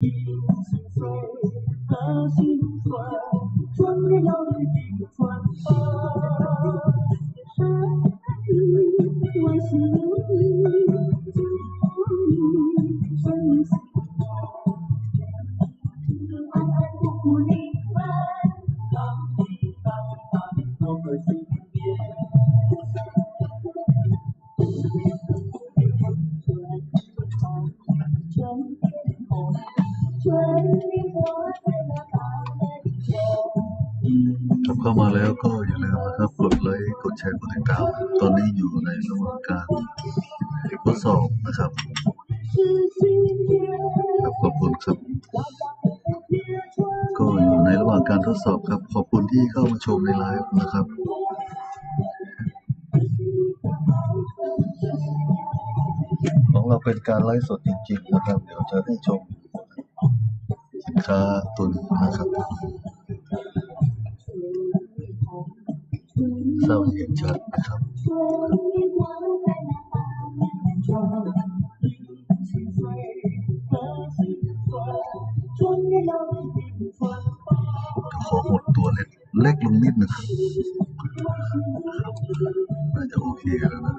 一路精彩，把心酸化，装点遥远的远方。一爱你，万心留你。 กลัเข้ามาแล้วก็อย่าลืมนะครับ กดไลค์กดแชร์กดติดตามตอนนี้อยู่ในระหว่างการทดสอบนะครับครับขอบคุณครับ ก็อยู่ในระหว่างการทดสอบครับ ขอบคุณที่เข้ามาชมในไลฟ์นะครับของเราเป็นการไลฟ์สดจริงๆนะครับ เดี๋ยวจะได้ชม กาตุนนะครับสร้างเห็นชัดนะครับขอหดตัวเล็กเล็กลงนิดนึงน่าจะโอเคแล้วนะ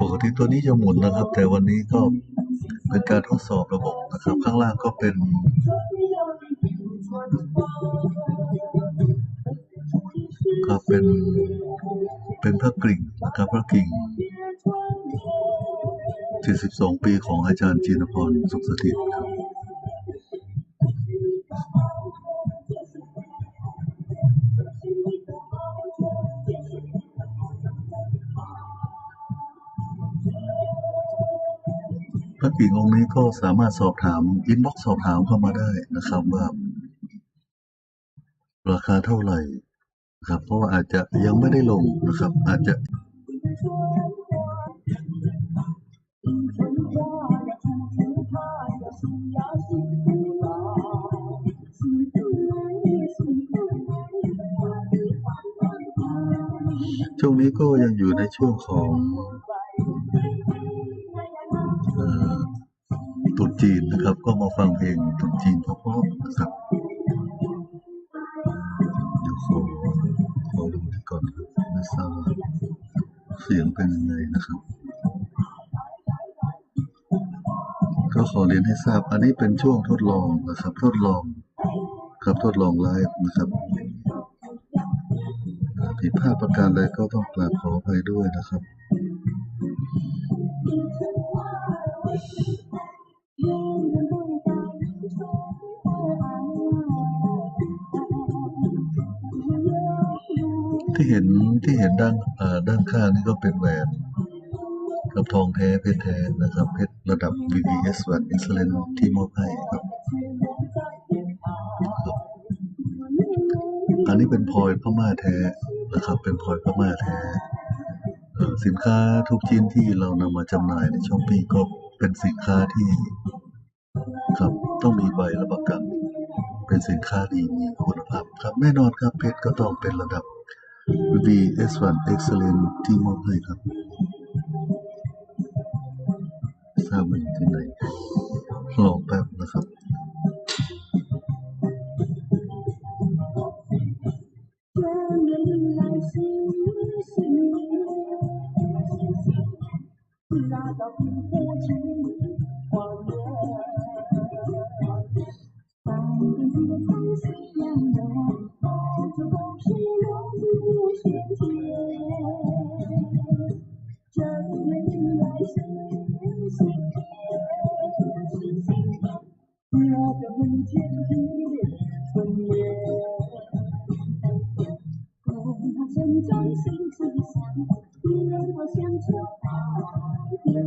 ปกติตัวนี้จะหมุนนะครับ แต่วันนี้ก็เป็นการทดสอบระบบนะครับ ข้างล่างก็เป็นก็เป็นเป็นพระกริ่งนะครับพระกริ่ง 72 ปีของอาจารย์จีนพรสุขสถิตครับ ญิงองค์นี้ก็สามารถสอบถามอินบ็อกสอบถามเข้ามาได้นะครับว่าราคาเท่าไหร่นะครับ เพราะว่าอาจจะยังไม่ได้ลงนะครับ อาจจะช่วงนี้ก็ยังอยู่ในช่วงของ จีนนะครับ ก็มาฟังเพลงตรุษจีนเพราะๆนะครับเดี๋ยวขอขอดูก่อนครับไม่ทราบเสียงเป็นยังไงนะครับ ก็ขอเรียนให้ทราบ อันนี้เป็นช่วงทดลองนะครับ ทดลองครับทดลองไลฟ์นะครับผิดพลาดประการใดก็ต้องกราบขออภัยด้วยนะครับ ที่เห็นที่เห็นด้านด้านข้างนี่ก็เป็นแหวนกับทองแท้เพชรแท้นะครับเพชรระดับ VVS แหวน Excellent ที่มอบให้ครับ อันนี้เป็นพลอยพม่าแท้นะครับ เป็นพลอยพม่าแท้สินค้าทุกชิ้นที่เรานำมาจำหน่ายในช้อปปี้ก็ เป็นสินค้าที่ครับต้องมีใบรับประกัน เป็นสินค้าดีมีคุณภาพครับแน่นอนครับเพชรก็ต้องเป็นระดับ VS1 Excellent ที่มอบให้ครับทราบว่าอยู่ที่ไหนลองแป๊บนะครับ 大道平坦我心里团圆三月清风喜洋洋五月是那一瞬间正月里来是新年是新年牛犊不见了记得你的笑脸看那春装气 น่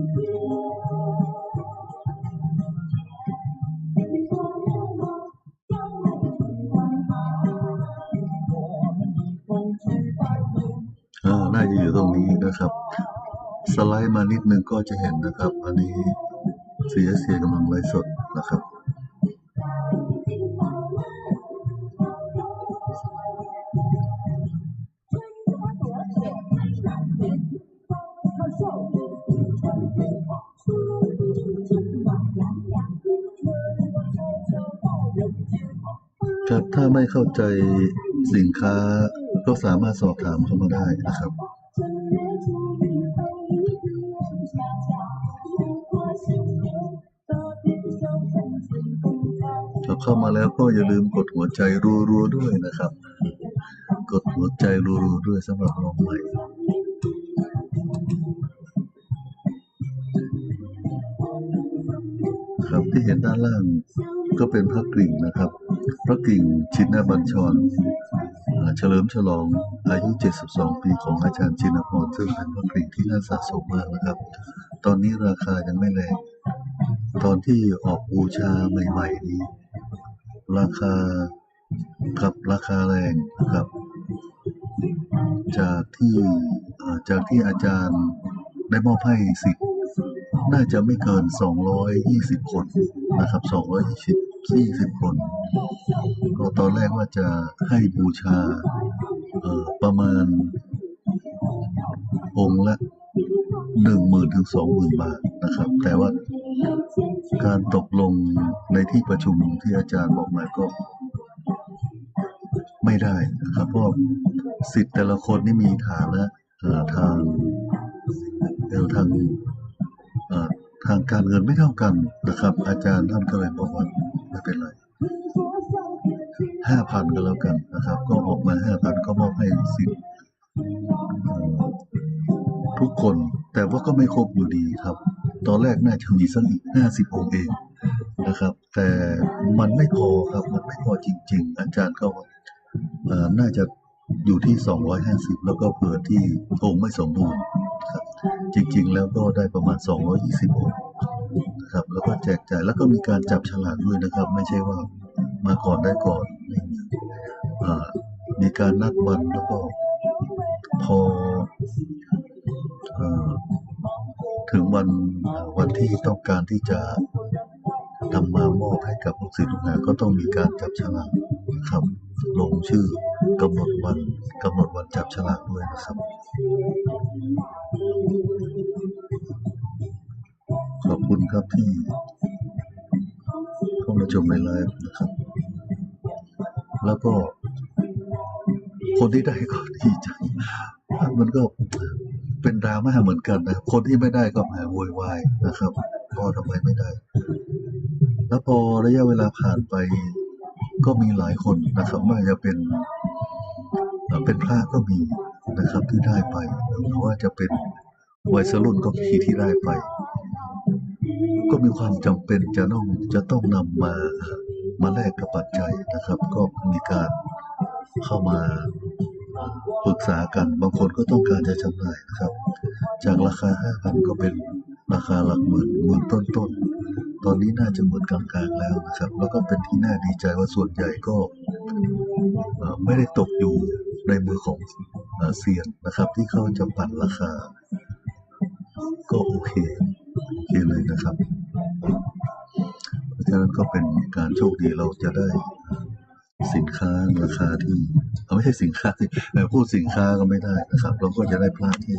าจะอยู่ตรงนี้นะครับ สไลด์มานิดนึงก็จะเห็นนะครับ อันนี้เสียเสียกำลังไลฟ์สดนะครับ ครับถ้าไม่เข้าใจสินค้าก็สามารถสอบถามเข้ามาได้นะครับถ้าเข้ามาแล้วก็อย่าลืมกดหัวใจรัวๆด้วยนะครับ กดหัวใจรัวๆด้วยสำหรับน้องใหม่ครับที่เห็นด้านล่างก็เป็นพระกริ่งนะครับ พระกิ่งชินบัญชรเฉลิมฉลองอายุ 72 ปีของอาจารย์ชินพรซึ่งเป็นพระกิ่งที่น่าสะสมมากนะครับ ตอนนี้ราคายังไม่แรงตอนที่ออกบูชาใหม่ๆนี้ ราคากับราคาแรงนะครับ จากที่จากที่อาจารย์ได้มอบให้สิทธิ์น่าจะไม่เกิน 220 คนนะครับ 220 40คนก็ตอนแรกว่าจะให้บูชาประมาณ องค์ละ10,000ถึง20,000บาทนะครับ แต่ว่าการตกลงในที่ประชุมที่อาจารย์บอกมาก็ ไม่ได้นะครับเพราะสิทธิ์แต่ละคนนี่มีฐานะทางเอ่อทางทางการเงินไม่เท่ากันนะครับ อาจารย์ท่านก็เลยบอกว่า ไม่เป็นไรห้าพันก็แล้วกันนะครับ ก็ออกมาห้าพันก็มอบให้สิทธิ์เอ่อทุกคนแต่ว่าก็ไม่ครบอยู่ดีครับ ตอนแรกน่าจะมีสักอีกห้าสิบองค์เองนะครับ แต่มันไม่พอครับ มันไม่พอจริง ๆ อาจารย์ก็เอ่อน่าจะอยู่ที่ 250 แล้วก็เผื่อที่องค์ไม่สมบูรณ์ครับ จริง ๆ แล้วก็ได้ประมาณ 220องค์ นะครับ แล้วก็แจกจ่ายแล้วก็มีการจับฉลากด้วยนะครับ ไม่ใช่ว่ามาก่อนได้ก่อนไม่มีมีการนัดวันแล้วก็พออถึงวันวันที่ต้องการที่จะนำมามอบให้กับลูกศิษย์ลูกหาก็ต้องมีการจับฉลากนะครับ ลงชื่อกำหนดวันกำหนดวันจับฉลากด้วยนะครับ คุณครับที่เข้ามาชมในไลฟ์นะครับ แล้วก็คนที่ได้ก็ดีใจมันก็เป็นดราม่าเหมือนกันนะ คนที่ไม่ได้ก็แหมโวยวายนะครับก็ทำไมไม่ได้ แล้วพอระยะเวลาผ่านไป ก็มีหลายคนนะครับไม่ว่าจะเป็นเอ่อเป็นพระก็มีนะครับที่ได้ไปหรือว่าจะเป็นวัยรุ่นก็มีที่ได้ไป ก็มีความจำเป็นจะต้องจะต้องนำมามาแลกกับปัจจัยนะครับ ก็มีการเข้ามาปรึกษากันบางคนก็ต้องการจะจำหน่ายนะครับ จากราคาห้าพันก็เป็นราคาหลักหมื่นหมื่นต้นต้นตอนนี้น่าจะหมื่นกลางๆแล้วนะครับ แล้วก็เป็นที่น่าดีใจว่าส่วนใหญ่ก็ไม่ได้ตกอยู่ในมือของเอ่อเซียนนะครับ ที่เขาจะปั่นราคา ก็โอเค โอเคเลยนะครับ เพราะฉะนั้นก็เป็นการโชคดีเราจะได้สินค้าราคาที่เอาไม่ใช่สินค้าที่แต่พูดสินค้าก็ไม่ได้นะครับ เราก็จะได้พระที่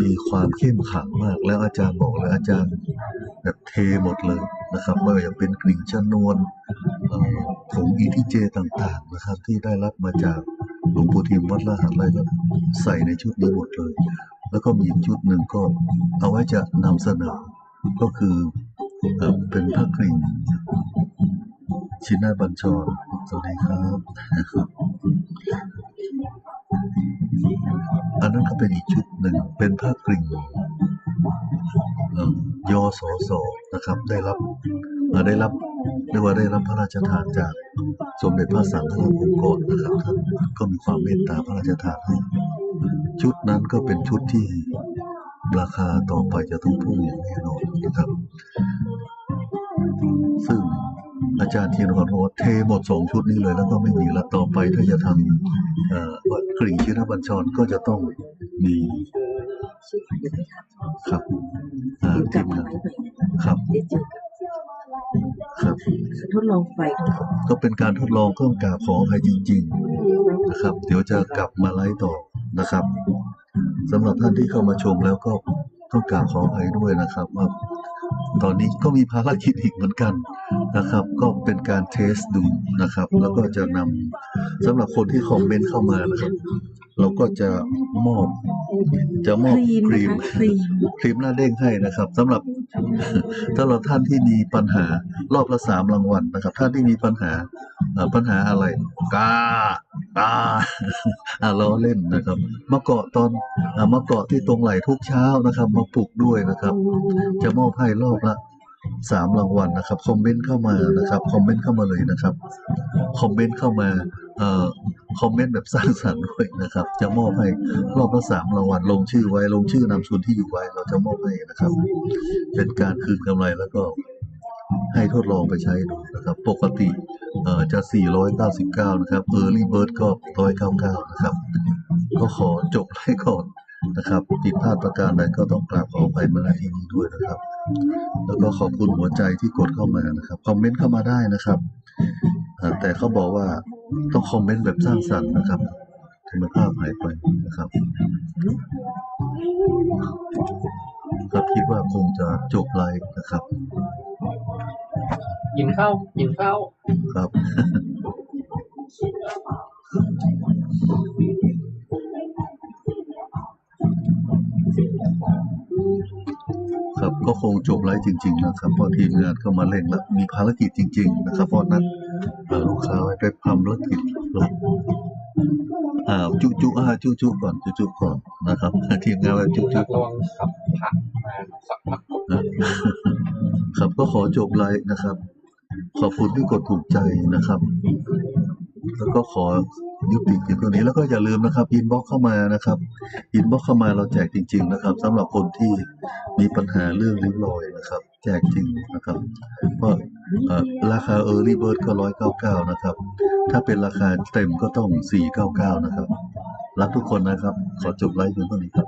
มีความเข้มขลังมาก แล้วอาจารย์บอกเลยอาจารย์แบบเทหมดเลยนะครับไม่ว่าจะเป็นกลิ่นชนวนผงอีทีเจต่างๆนะครับ ที่ได้รับมาจากหลวงปู่ทิมวัดละหันอะไรก็ใส่ในชุดนี้หมดเลย แล้วก็มีอีกชุดหนึ่งก็เอาไว้จะนำเสนอ ก็คือเอเป็นพระกริ่งชินาบัญชรสวัสดีครับนะครับ อันนั้นก็เป็นอีกชุดหนึ่ง เป็นพระกริ่งยอสอสอนะครับ ได้รับได้รับ เรียกว่าได้รับพระราชทานจากสมเด็จพระสังฆราชองค์กรนะครับท่านก็มีความเมตตาพระราชทานให้ ชุดนั้นก็เป็นชุดที่ราคาต่อไปจะต้องพุ่งอย่างแน่นอนนะครับ ซึ่งอาจารย์เทียนขอโทษเทหมดสองชุดนี้เลย แล้วก็ไม่มีแล้วต่อไปถ้าจะทำวัดกริ่งชินบัญชรก็จะต้องมีครับอ่าเดี๋ยวกทีมงานครับ ครับทดลองไฟก็เป็นการทดลองเครื่องกราบขออภัยจริง ๆนะครับ เดี๋ยวจะกลับมาไลฟ์ต่อนะครับสำหรับท่านที่เข้ามาชมแล้วก็ต้องกราบขออภัยด้วยนะครับว่าตอนนี้ก็มีภารกิจอีกเหมือนกันนะครับ ก็เป็นการเทสดูนะครับ แล้วก็จะนำสำหรับคนที่คอมเมนต์เข้ามานะครับ เราก็จะมอบจะมอบครีมครีนะมคะครีมครีมหน้าเด้งให้นะครับสำหรับ สำหรับท่านที่มีปัญหารอบละสามรางวัลนะครับ ท่านที่มีปัญหาปัญหาอะไรกาตาอาล้อเล่นนะครับ มาเกาะตอนอมาเกาะที่ตรงไหล่ทุกเช้านะครับ มาปลุกด้วยนะครับ จะมอบให้รอบละ สามรางวัลนะครับคอมเมนต์เข้ามานะครับคอมเมนต์เข้ามาเลยนะครับคอมเมนต์เข้ามาเอ่อคอมเมนต์แบบสร้างสรรค์ด้วยนะครับ จะมอบให้รอบละสามรางวัลลงชื่อไว้ลงชื่อนามสกุลที่อยู่ไว้เราจะมอบให้นะครับ เป็นการคืนกำไรแล้วก็ให้ทดลองไปใช้ดูนะครับ ปกติเอ่อจะ 499 นะครับ Early Bird ก็ 199 นะครับ ก็ขอจบให้ก่อน นะครับผิดพลาดประการใดก็ต้องกราบขออภัยมาณที่นี้ด้วยนะครับ แล้วก็ขอบคุณหัวใจที่กดเข้ามานะครับคอมเมนต์เข้ามาได้นะครับอ่าแต่เขาบอกว่าต้องคอมเมนต์แบบสร้างสรรค์นะครับคุณภาพหายไปนะครับ ครับคิดว่าคงจะจบไลฟ์นะครับกินข้าวกินข้าวครับ ครับก็คงจบไลฟ์จริง ๆ นะครับเพราะทีมงานเข้ามาเร่งแล้วมีภารกิจจริง ๆ นะครับเพราะนัดเอ่อลูกค้าไว้ไปทำภารกิจลงอ่าจุจุอ่าจุจุก่อนจุจุก่อนนะครับทีมงานไว้จุจุระวังขับผักมาสักพักนะครับก็ขอจบไลฟ์นะครับ ขอบคุณที่กดถูกใจนะครับ แล้วก็ขอ ยุติเพียงเท่านี้แล้วก็อย่าลืมนะครับอินบ็อกเข้ามานะครับอินบ็อกเข้ามาเราแจกจริง ๆ นะครับสำหรับคนที่มีปัญหาเรื่องริ้วรอยนะครับ แจกจริงนะครับเพราะเออราคา Early Bird ก็ร้อยเก้าเก้านะครับ ถ้าเป็นราคาเต็มก็ต้องสี่เก้าเก้านะครับ รักทุกคนนะครับ ขอจบไลฟ์เพียงเท่านี้ครับ